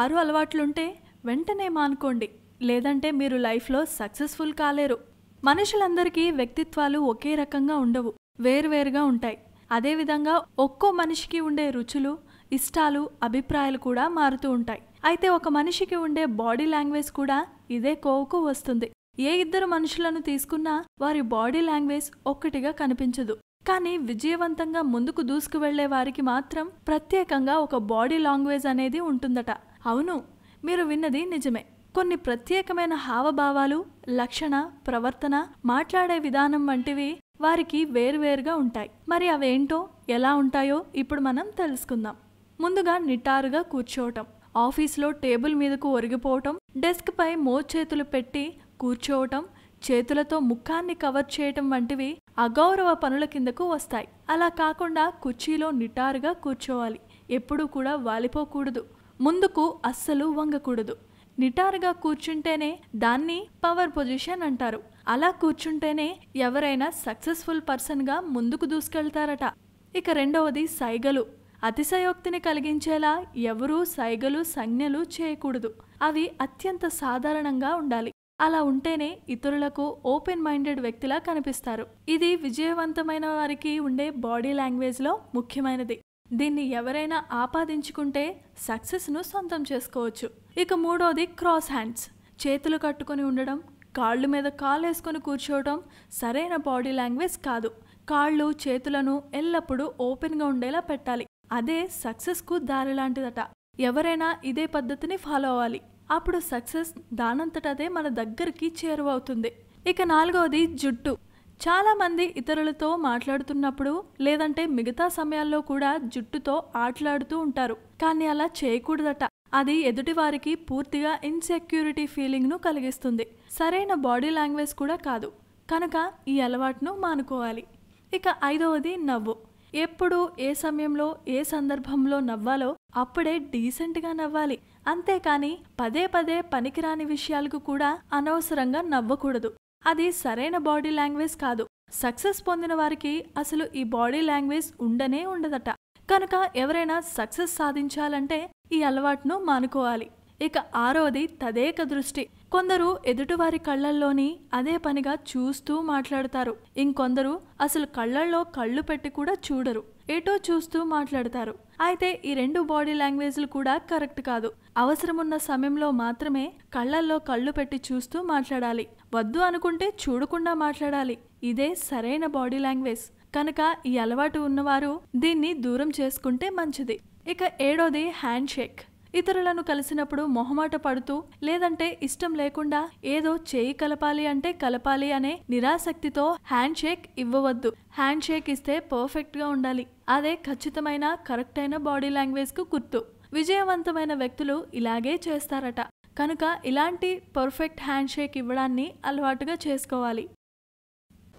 ఆరు అలవాట్లుంటే వెంటనే మానుకోండి. లేదంటే మీరు లైఫ్లో సక్సెస్ఫుల్ కాలేరు. మనుషులందరికీ వ్యక్తిత్వాలు ఒకే రకంగా ఉండవు. వేరువేరుగా ఉంటాయి. అదేవిధంగా ఒక్కో మనిషికి ఉండే రుచులు ఇష్టాలు అభిప్రాయాలు కూడా మారుతూ ఉంటాయి. అయితే ఒక మనిషికి ఉండే బాడీ లాంగ్వేజ్ కూడా ఇదే కోవుకు వస్తుంది. ఏ ఇద్దరు మనుషులను తీసుకున్నా వారి బాడీ లాంగ్వేజ్ ఒక్కటిగా కనిపించదు. కానీ విజయవంతంగా ముందుకు దూసుకు వెళ్ళే వారికి మాత్రం ప్రత్యేకంగా ఒక బాడీ లాంగ్వేజ్ అనేది ఉంటుందట. అవును మీరు విన్నది నిజమే. కొన్ని ప్రత్యేకమైన హావభావాలు లక్షణ ప్రవర్తన మాట్లాడే విధానం వంటివి వారికి వేరువేరుగా ఉంటాయి. మరి అవేంటో ఎలా ఉంటాయో ఇప్పుడు మనం తెలుసుకుందాం. ముందుగా నిటారుగా కూర్చోవటం. ఆఫీస్లో టేబుల్ మీదకు ఒరిగిపోవటం డెస్క్పై మోచేతులు పెట్టి కూర్చోవటం చేతులతో ముఖాన్ని కవర్ చేయటం వంటివి అగౌరవ పనుల కిందకు వస్తాయి. అలా కాకుండా కుర్చీలో నిటారుగా కూర్చోవాలి. ఎప్పుడూ కూడా వాలిపోకూడదు. ముందుకు అస్సలు వంగకూడదు. నిటారుగా కూర్చుంటేనే దాన్ని పవర్ పొజిషన్ అంటారు. అలా కూర్చుంటేనే ఎవరైనా సక్సెస్ఫుల్ పర్సన్గా ముందుకు దూసుకెళ్తారట. ఇక రెండవది సైగలు. అతిశయోక్తిని కలిగించేలా ఎవరూ సైగలు సంజ్ఞలు చేయకూడదు. అవి అత్యంత సాధారణంగా ఉండాలి. అలా ఉంటేనే ఇతరులకు ఓపెన్ మైండెడ్ వ్యక్తిలా కనిపిస్తారు. ఇది విజయవంతమైన వారికి ఉండే బాడీ లాంగ్వేజ్లో ముఖ్యమైనది. దీన్ని ఎవరైనా ఆపాదించుకుంటే సక్సెస్ను సొంతం చేసుకోవచ్చు. ఇక మూడోది క్రాస్ హ్యాండ్స్. చేతులు కట్టుకొని ఉండడం కాళ్ళు మీద కాలు వేసుకొని కూర్చోవడం సరైన బాడీ లాంగ్వేజ్ కాదు. కాళ్ళు చేతులను ఎల్లప్పుడూ ఓపెన్గా ఉండేలా పెట్టాలి. అదే సక్సెస్కు దారి లాంటిదట. ఎవరైనా ఇదే పద్ధతిని ఫాలో అవ్వాలి. అప్పుడు సక్సెస్ దానంతటదే మన దగ్గరికి చేరువవుతుంది. ఇక నాలుగవది జుట్టు. చాలామంది ఇతరులతో మాట్లాడుతున్నప్పుడు లేదంటే మిగతా సమయాల్లో కూడా జుట్టుతో ఆటలాడుతూ ఉంటారు. కానీ అలా చేయకూడదట. అది ఎదుటివారికి పూర్తిగా ఇన్సెక్యూరిటీ ఫీలింగ్ను కలిగిస్తుంది. సరైన బాడీ లాంగ్వేజ్ కూడా కాదు. కనుక ఈ అలవాటును మానుకోవాలి. ఇక ఐదవది నవ్వు. ఎప్పుడు ఏ సమయంలో ఏ సందర్భంలో నవ్వాలో అప్పుడే డీసెంట్గా నవ్వాలి. అంతేకాని పదే పదే పనికిరాని విషయాలకు కూడా అనవసరంగా నవ్వకూడదు. అది సరైన బాడీ లాంగ్వేజ్ కాదు. సక్సెస్ పొందిన వారికి అసలు ఈ బాడీ లాంగ్వేజ్ ఉండనే ఉండదట. కనుక ఎవరైనా సక్సెస్ సాధించాలంటే ఈ అలవాటును మానుకోవాలి. ఇక ఆరోది తదేక దృష్టి. కొందరు ఎదుటివారి కళ్ళల్లోని అదే పనిగా చూస్తూ మాట్లాడతారు. ఇంకొందరు అసలు కళ్ళల్లో కళ్ళు పెట్టి కూడా చూడరు. ఏటో చూస్తూ మాట్లాడతారు. అయితే ఈ రెండు బాడీ లాంగ్వేజ్లు కూడా కరెక్ట్ కాదు. అవసరమున్న సమయంలో మాత్రమే కళ్ళల్లో కళ్ళు పెట్టి చూస్తూ మాట్లాడాలి. వద్దు అనుకుంటే చూడకుండా మాట్లాడాలి. ఇదే సరైన బాడీ లాంగ్వేజ్. కనుక ఈ అలవాటు ఉన్నవారు దీన్ని దూరం చేసుకుంటే మంచిది. ఇక ఏడోది హ్యాండ్ షేక్. ఇతరులను కలిసినప్పుడు మొహమాట పడుతూ లేదంటే ఇష్టం లేకుండా ఏదో చేయి కలపాలి అంటే కలపాలి అనే నిరాసక్తితో హ్యాండ్ షేక్ ఇవ్వవద్దు. హ్యాండ్ షేక్ ఇస్తే పర్ఫెక్ట్గా ఉండాలి. అదే ఖచ్చితమైన కరెక్ట్ అయిన బాడీ లాంగ్వేజ్కు గుర్తు. విజయవంతమైన వ్యక్తులు ఇలాగే చేస్తారట. కనుక ఇలాంటి పర్ఫెక్ట్ హ్యాండ్ షేక్ ఇవ్వడాన్ని అలవాటుగా చేసుకోవాలి.